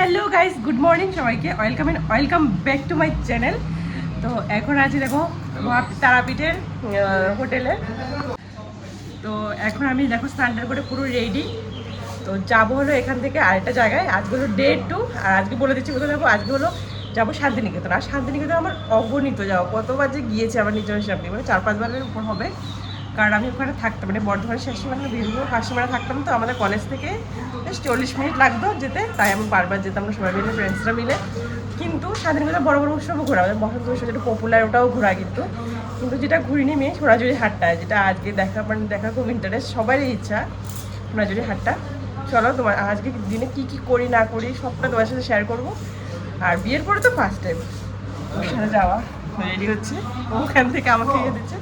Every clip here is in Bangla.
হ্যালো গাইস গুড মর্নিং সবাইকে। Welcome and welcome back to my channel তো এখন আছি দেখো তারাপীঠের হোটেলে। তো এখন আমি দেখো স্নানটার করে পুরো রেডি তো যাব হলো এখান থেকে আরেকটা জায়গায়। আজকে হলো ডে টু আর আজকে বলে দিচ্ছি কোথায় যাব আজকে হলো যাব শান্তিনিকেতন। আর শান্তিনিকেতন আমার অগণিত যাওয়া। কতবার যে গিয়েছে আমার নিজের হিসাব নেই। মানে চার পাঁচবারের উপর হবে। কারণ আমি ওখানে থাকতাম মানে বর্ধমানের শেষ সীমানা বীরভূম সীমানা থাকতাম তো আমাদের কলেজ থেকে বেশ চল্লিশ মিনিট লাগতো যেতে, তাই আমি বারবার যেতাম না, সবাই মিলে ফ্রেন্ডসরা মিলে। কিন্তু স্বাধীনতা বড় বড় উৎসবও ঘোরা, আমাদের বসন্ত উৎসব যেটা পপুলার ওটাও ঘোরা কিন্তু। কিন্তু যেটা ঘুরিনি মেয়ে সোনাঝুরি হাটটা, যেটা আজকে দেখা মানে দেখা খুব ইন্টারেস্ট সবারই ইচ্ছা সোনাঝুরি হাটটা। চলো তোমার আজকে দিনে কি কি করি, না করি, সবটা তোমার সাথে শেয়ার করব। আর বিয়ের পরে তো ফার্স্ট টাইম ওর যাওয়া। রেডি হচ্ছে। ওখান থেকে আমাকে ইয়ে দিচ্ছে।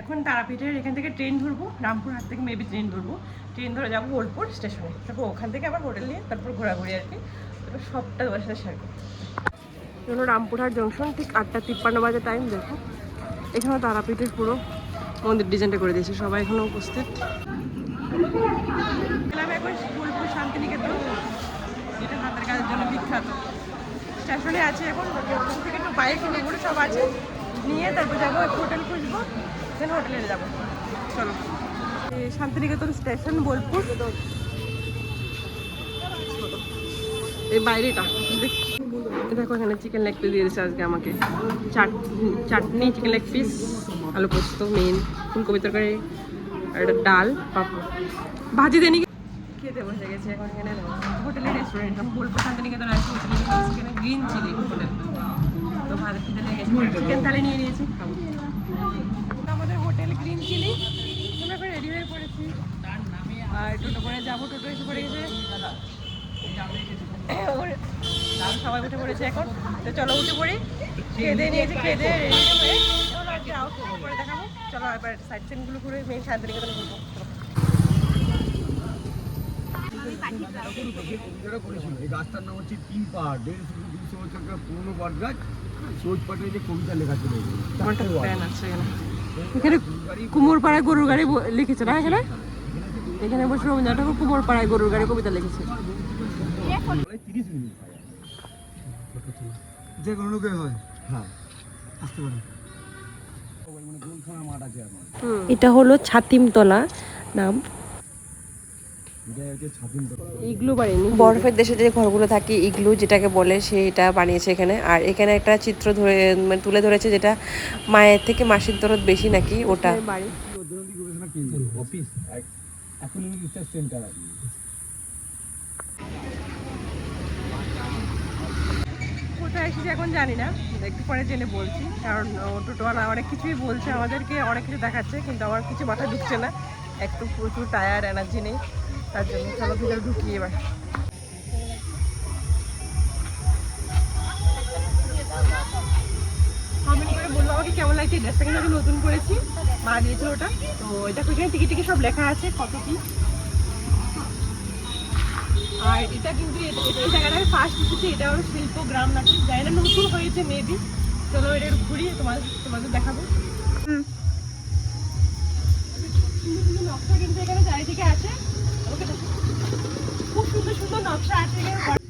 এখন তারাপীঠের এখান থেকে ট্রেন ধরবো রামপুরহাট থেকে মেবি ট্রেন ধরবো। ট্রেন ধরে যাব বোলপুর স্টেশনে। তারপর ওখান থেকে আবার হোটেল নিয়ে তারপর ঘোরাঘুরি আর কি। সবটা তোমার সাথে শেয়ার করব যেন রামপুরহাট জংশন ঠিক আটটা তিপ্পান্ন বাজে টাইম দেখো। এখানে তারাপীঠের পুরো মন্দির ডিজাইনটা করে দিয়েছে সবাই এখানে উপস্থিত। বোলপুর শান্তিনিকেতন। যেটা হাতের কাজের জন্য বিখ্যাত। স্টেশনে আছে এখন থেকে বাইক এগুলো সব আছে। নিয়ে তারপর যাব হোটেল খুঁজবো দেন হোটেলে যাব। চলো। শান্তিনিকেতন স্টেশন, বোলপুর। এই বাইরেটা। দেখ- এখানে চিকেন লেগ পিস দিয়ে দিয়েছে আজকে আমাকে। Chaat, chutney chicken leg piece আলু পোস্ত মেন ফুলকপি তরকারি, আর একটা ডাল, পাপড়। ভাজি দেনি খেতে বসে গেছে এখন এখানে। হোটেলের রেস্টুরেন্ট বোলপুর শান্তিনিকেতন আছে গ্রিন চিলি হোটেল তো ভালো খেতে লেগে গেছে। চিকেন থালি নিয়ে নিয়েছি। আমাদের হোটেল গ্রিন চিলি। আমরা এখন রেডি হয়ে পড়েছি। আর টোটো করে যাব টোটো এসে পড়ে গেছে। সবাই উঠে পড়েছে এখন। তো চলো উঠে পড়ি। খেয়ে দিয়ে নিয়েছি খেয়ে দিয়ে রেডি হয়ে। করে দেখাবো। চলো এবার সাইড সিনগুলো ঘুরে মেন শান্তিনিকেতনে ঘুরবো। এই গাছটার নাম হচ্ছে তিন পাহাড়। দেড়শো দুশো বছরকার পুরনো বট গাছ। সবুজ পাটের যে কবিতা লেখা ছিল আমার একটা ফ্যান আছে এখানে। এখানে কুমোর পাড়ায় গরুর গাড়ি লিখেছে না এখানে? এখানে বসে রবীন্দ্রনাথ ঠাকুর কুমোর পাড়ায় গরুর গাড়ি কবিতা লিখেছে। যে কোনো লোকে হয়। হ্যাঁ। আসতে পারে। মানে এটা হলো ছাতিমতলা নাম এটা হচ্ছে ছাতিম ইগলু বাড়ি নি বরফের দেশে যে ঘরগুলো থাকে ইগলু যেটাকে বলে সেটা বানিয়েছে এখানে। আর এখানে একটা চিত্র ধরে মানে তুলে ধরেছে যেটা মায়ের থেকে মাসির দরদ বেশি নাকি ওটা? এখন কোথায় এসেছি জানি না একটু পরে জেনে বলছি। কারণ টোটোওয়ালা অনেক কিছুই বলছে আমাদেরকে অনেক কিছু দেখাচ্ছে কিন্তু আমার কিছু মাথা ঢুকছে না। একটু প্রচুর টায়ার এনার্জি নেই। তার জন্য। চলো ভিতরে ঢুকি এবার। কমেন্ট করে বলব আমাকে কেমন লাগছে ড্রেসটা কিন্তু নতুন করেছি মা দিয়েছিল ওটা। তো এটা এখানে টিকিট টিকিট সব লেখা আছে কত কি। আর এটা কিন্তু এই জায়গাটা আমি ফার্স্ট এসেছি এটা হলো শিল্পগ্রাম নাকি জানি না নতুন হয়েছে মেবি চলো এটা ঘুরি তোমার তোমাদের দেখাবো। নকশা কিন্তু এখানে চারিদিকে আছে। দেখো। খুব সুন্দর সুন্দর নকশা আছে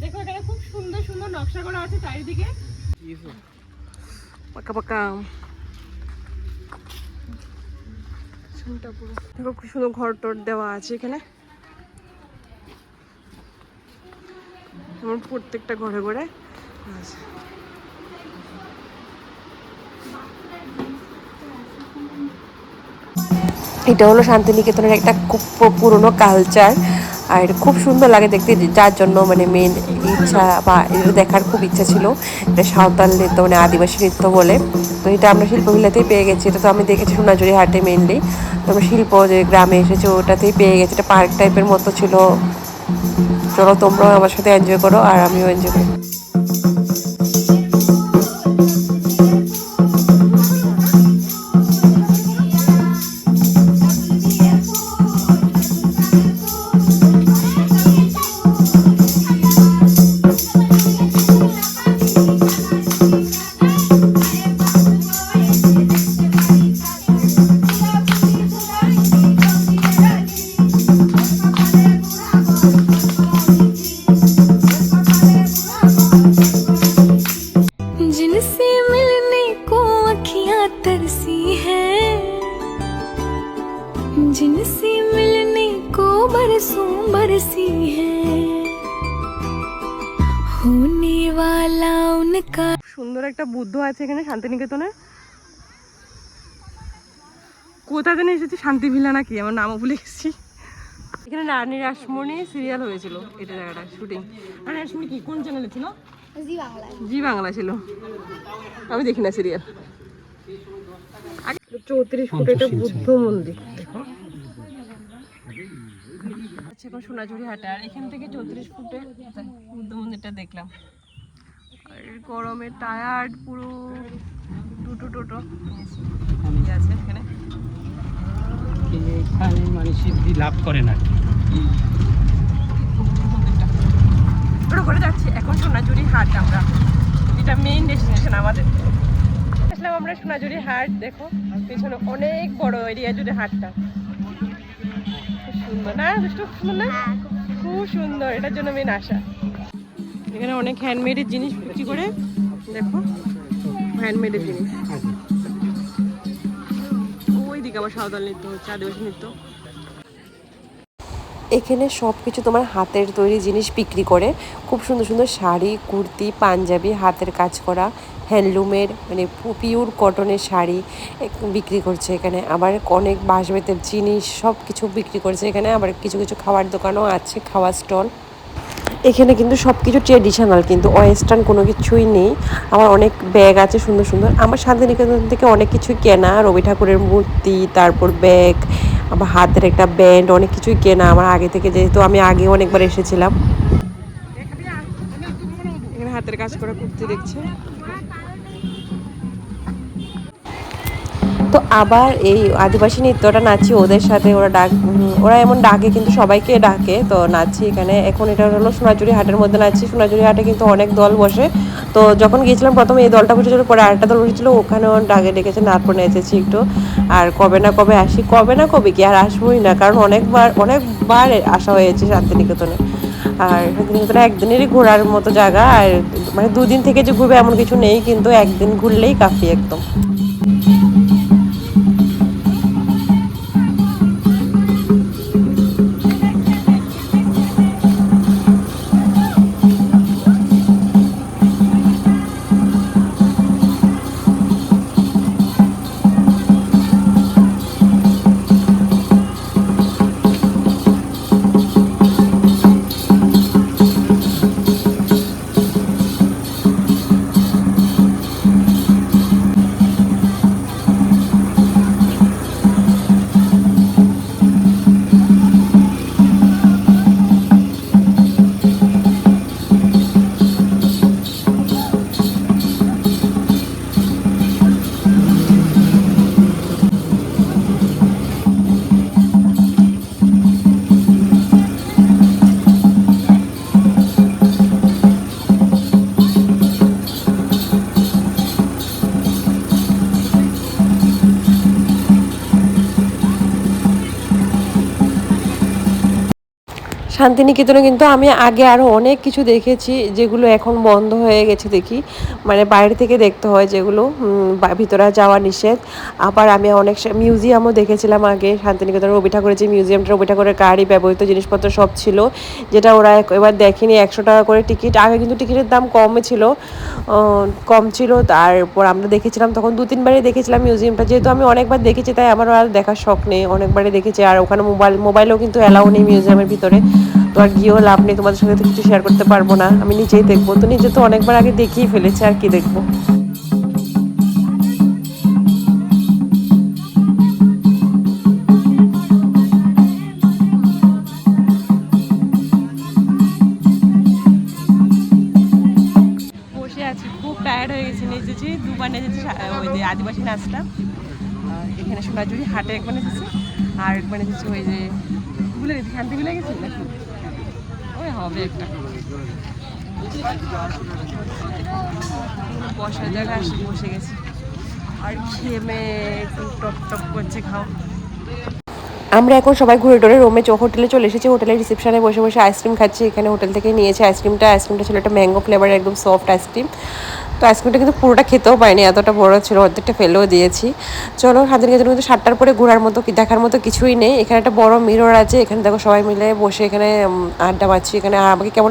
দেখো এখানে খুব সুন্দর সুন্দর নকশা করা আছে চারিদিকে। পাকা পাকা দেখো খুব সুন্দর ঘর টর দেওয়া আছে এখানে। প্রত্যেকটা ঘরে ঘরে আছে। এটা হলো শান্তিনিকেতনের একটা খুব পুরনো কালচার আর খুব সুন্দর লাগে দেখতে। যার জন্য মানে মেন ইচ্ছা বা এটা দেখার খুব ইচ্ছা ছিল। এটা সাঁওতাল নৃত্য মানে আদিবাসী নৃত্য বলে। তো এটা আমরা শিল্পভিলাতেই পেয়ে গেছি। এটা তো আমি দেখেছি সোনাঝুরি হাটে মেনলি তো আমরা শিল্প যে গ্রামে এসেছে, ওটাতেই পেয়ে গেছি। এটা পার্ক টাইপের মতো ছিল। চলো তোমরাও আমার সাথে এনজয় করো, আর আমিও এনজয় করি जिनसे मिलने को बरसों बरसी है। होने वाला उनका সুন্দর একটা বুদ্ধ আছে এখানে শান্তিনিকেতনে। কোথা যেন এসেছি শান্তি ভিলা নাকি? আমার নামও ভুলে গেছি। এখানে রানী রাসমণি সিরিয়াল হয়েছিল এটা জায়গাটা শুটিং রানী রাসমণি কি কোন চ্যানেলে ছিল? জি বাংলা ছিল। আমি দেখি না সিরিয়াল চৌত্রিশ ফুট একটা বুদ্ধ মন্দির। এখন সোনাঝুরি হাটে আর এখান থেকে চৌত্রিশ ফুটে বুদ্ধ মন্দিরটা দেখলাম। আর গরমে টায়ার্ড পুরো টোটো টোটো আছে এখানে। এখানে মানে সিদ্ধি লাভ করে না। টোটো করে যাচ্ছি এখন সোনাঝুরি হাট আমরা। এটা মেইন ডেস্টিনেশন আমাদের। আসলাম আমরা সোনাঝুরি হাট দেখো পেছনে অনেক বড় এরিয়া জুড়ে হাটটা। সুন্দর। না খুব সুন্দর না? খুব সুন্দর, এটার জন্য মেন আশা। এখানে অনেক হ্যান্ডমেডের জিনিস বিক্রি করে, দেখো হ্যান্ডমেডের জিনিস। ওই আবার সাঁওতাল নৃত্য হচ্ছে, আদিবাসী নৃত্য। এখানে সব কিছু তোমার হাতের তৈরি জিনিস বিক্রি করে, খুব সুন্দর সুন্দর শাড়ি, কুর্তি, পাঞ্জাবি, হাতের কাজ করা হ্যান্ডলুমের মানে পিওর কটনের শাড়ি বিক্রি করছে এখানে। আবার অনেক বাঁশ বেতের জিনিস সব কিছু বিক্রি করছে এখানে। আবার কিছু কিছু খাবার দোকানও আছে, খাওয়ার স্টল। এখানে কিন্তু সব কিছু ট্রেডিশনাল, কিন্তু ওয়েস্টার্ন কোনো কিছুই নেই। আমার অনেক ব্যাগ আছে সুন্দর সুন্দর। আমার শান্তিনিকেতন থেকে অনেক কিছুই কেনা। রবি ঠাকুরের মূর্তি, তারপর ব্যাগ, আবার হাতের একটা ব্যান্ড, অনেক কিছুই কেনা আমার আগে থেকে। যেহেতু আমি আগে অনেকবার এসেছিলাম। হাতের কাজ করা কুর্তি দেখছে। তো আবার এই আদিবাসী নৃত্যটা নাচি, ওদের সাথে ওরা ডাক ওরা এমন ডাকে কিন্তু সবাইকে ডাকে। তো নাচছি এখানে। এখন এটা হলো সোনাঝুরি হাটের মধ্যে নাচছি সোনাঝুরি হাটে কিন্তু অনেক দল বসে। তো যখন গিয়েছিলাম প্রথমে এই দলটা বসেছিল, পরে আরেকটা দল বসেছিল, ওখানেও ডাকে ডেকেছে তারপর নেচেছি একটু। আর কবে না কবে আসি, কবে না কবে কি আর আসবোই না। কারণ অনেকবার অনেকবার আসা হয়েছে শান্তিনিকেতনে। আর কিন্তু একদিনেরই ঘোরার মতো জায়গা, আর মানে দুদিন থেকে যে ঘুরবে এমন কিছু নেই, কিন্তু একদিন ঘুরলেই কাফি একদম। শান্তিনিকেতনে কিন্তু আমি আগে আরও অনেক কিছু দেখেছি, যেগুলো এখন বন্ধ হয়ে গেছে দেখি। মানে বাইরে থেকে দেখতে হয় যেগুলো ভিতরে যাওয়া নিষেধ। আবার আমি অনেক মিউজিয়ামও দেখেছিলাম আগে শান্তিনিকেতনে রবি ঠাকুরের যে মিউজিয়ামটা রবি ঠাকুরের গাড়ি, ব্যবহৃত জিনিসপত্র সব ছিল। যেটা ওরা এবার দেখেনি একশো টাকা করে টিকিট। আগে কিন্তু টিকিটের দাম কমে ছিল কম ছিল। তারপর আমরা দেখেছিলাম, তখন দু, তিনবারই দেখেছিলাম মিউজিয়ামটা। যেহেতু আমি অনেকবার দেখেছি, তাই আমার আর দেখার শখ নেই। অনেকবারই দেখেছি, আর ওখানে মোবাইল, মোবাইলও কিন্তু অ্যালাউ নেই মিউজিয়ামের ভিতরে। তো আর গিয়েও লাভ নেই, তোমাদের সঙ্গে তো কিছু শেয়ার করতে পারব না। আমি নিজেই দেখব। তো নিজে তো অনেকবার আগে দেখিয়ে ফেলেছে, আর কি দেখব? দুবার নেচেছি ওই যে আদিবাসী নাচটা। এখানে সোনাঝুরি হাটে একবার নেচেছি, আর একবার নেচেছি ওই যে, ভুলে গেছি, শান্তি ভুলে গেছি ওই হবে একটা। বসার আসে, বসে গেছি। আর একটু টপ টপ করছে, খাও। আমরা এখন সবাই ঘুরে টুরে রোমে চো হোটেলে চলে এসেছি। হোটেলের রিসেপশনে বসে বসে আইসক্রিম খাচ্ছি। এখানে হোটেল থেকে নিয়েছি আইসক্রিমটা আইসক্রিমটা ছিল একটা ম্যাঙ্গো ফ্লেভার একদম সফট আইসক্রিম তো আইসক্রিমটা কিন্তু পুরোটা খেতেও পাইনি এতটা বড় ছিল, অর্ধেকটা ফেলেও দিয়েছি। চলো শান্তিনিকেতন কিন্তু সাতটার পরে ঘোরার মতো দেখার মতো কিছুই নেই। এখানে একটা বড় মিরর আছে, এখানে দেখো সবাই মিলে বসে এখানে আড্ডা মারছি, এখানে আমাকে কেমন